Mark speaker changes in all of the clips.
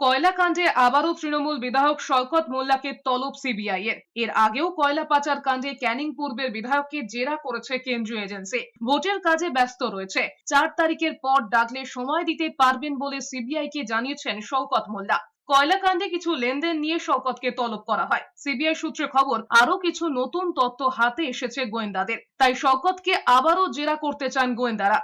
Speaker 1: কয়লা কাণ্ডে আবারও তৃণমূল বিধায়ক শওকত মোল্লাকে তলব সিবিআই এর। এর আগেও কয়লা পাচার কাণ্ডে ক্যানিং পূর্বের বিধায়ককে জেরা করেছে কেন্দ্রীয় এজেন্সি। ভোটের কাজে ব্যস্ত রয়েছে। চার তারিখের পর ডাকলে সময় দিতে পারবেন বলে সিবিআই কে জানিয়েছেন শওকত মোল্লা। কয়লা কাণ্ডে কিছু লেনদেন নিয়ে শওকতকে তলব করা হয়। সিবিআই সূত্রে খবর আরও কিছু নতুন তথ্য হাতে এসেছে গোয়েন্দাদের। তাই শওকতকে আবারও জেরা করতে চান গোয়েন্দারা।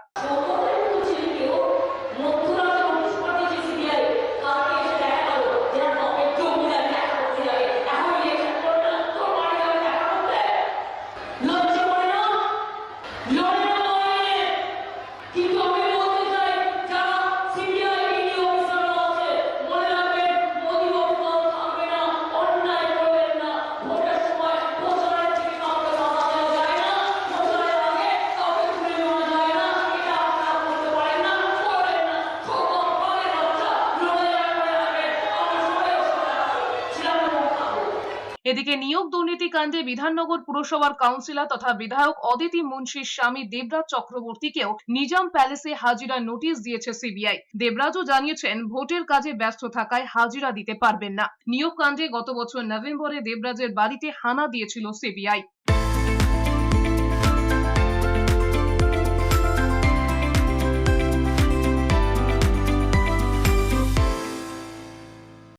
Speaker 1: এদিকে নিয়োগ দুর্নীতি কাণ্ডে বিধাননগর পুরসভার কাউন্সিলর তথা বিধায়ক অদিতি মুন্সির স্বামী দেবরাজ চক্রবর্তীকেও নিজাম প্যালেসে হাজিরা নোটিশ দিয়েছে সিবিআই। দেবরাজও জানিয়েছেন, ভোটের কাজে ব্যস্ত থাকায় হাজিরা দিতে পারবেন না। নিয়োগ কাণ্ডে গত বছর নভেম্বরে দেবরাজের বাড়িতে হানা দিয়েছিল সিবিআই।